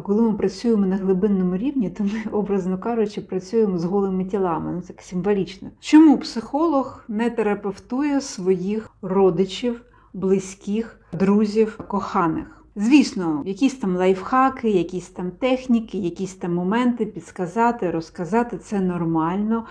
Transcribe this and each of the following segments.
А коли ми працюємо на глибинному рівні, то ми, образно кажучи, працюємо з голими тілами. Ну це символічно. Чому психолог не терапевтує своїх родичів, близьких, друзів, коханих? Звісно, якісь там лайфхаки, якісь там техніки, якісь там моменти підсказати, розказати це нормально.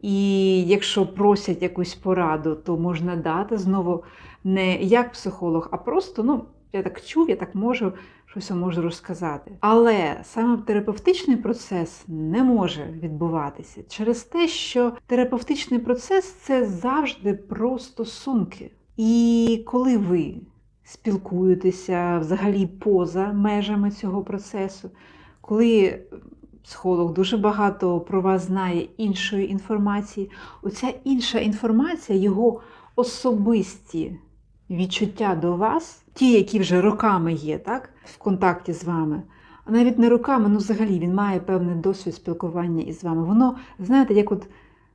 І якщо просять якусь пораду, то можна дати знову не як психолог, а просто ну. Я так чув, я так можу, щось вам можу розказати. Але саме терапевтичний процес не може відбуватися через те, що терапевтичний процес це завжди про стосунки. І коли ви спілкуєтеся взагалі поза межами цього процесу, коли психолог дуже багато про вас знає іншої інформації, оця інша інформація, його особисті відчуття до вас, ті, які вже роками є, так, в контакті з вами. А навіть не роками, ну взагалі він має певний досвід спілкування із вами. Воно, знаєте, як от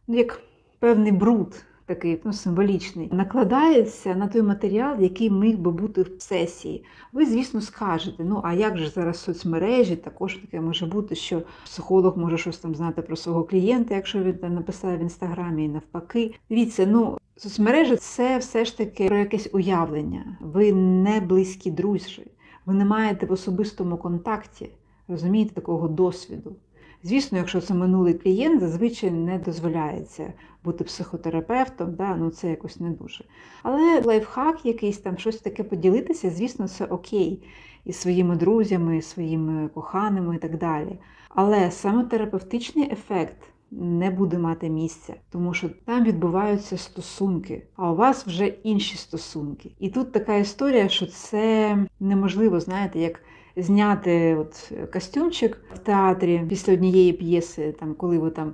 ну, як певний бруд такий ну, символічний, накладається на той матеріал, який міг би бути в сесії. Ви, звісно, скажете, ну а як же зараз соцмережі, також таке може бути, що психолог може щось там знати про свого клієнта, якщо він там написав в інстаграмі і навпаки. Дивіться, ну. Соцмережі це все ж таки про якесь уявлення. Ви не близькі друзі, ви не маєте в особистому контакті, розумієте, такого досвіду. Звісно, якщо це минулий клієнт, зазвичай не дозволяється бути психотерапевтом, да? ну це якось не дуже. Але лайфхак якийсь там щось таке поділитися, звісно, це окей. І своїми друзями, і своїми коханими і так далі. Але саме терапевтичний ефект не буде мати місця, тому що там відбуваються стосунки, а у вас вже інші стосунки. І тут така історія, що це неможливо, знаєте, як зняти от костюмчик в театрі після однієї п'єси, там коли ви там.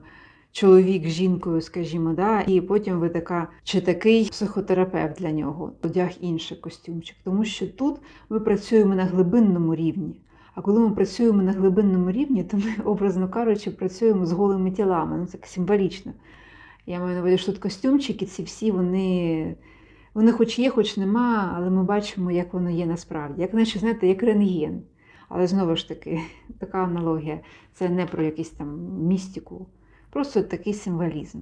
Чоловік з жінкою, скажімо, да, і потім ви така чи такий психотерапевт для нього, одяг інший костюмчик. Тому що тут ми працюємо на глибинному рівні. А коли ми працюємо на глибинному рівні, то ми, образно кажучи, працюємо з голими тілами. Ну це символічно. Я маю на увазі, що тут костюмчики, ці всі вони, вони хоч є, хоч нема, але ми бачимо, як воно є насправді. Як наче, знаєте, як рентген. Але знову ж таки, така аналогія. Це не про якусь там містику, просто такий символізм.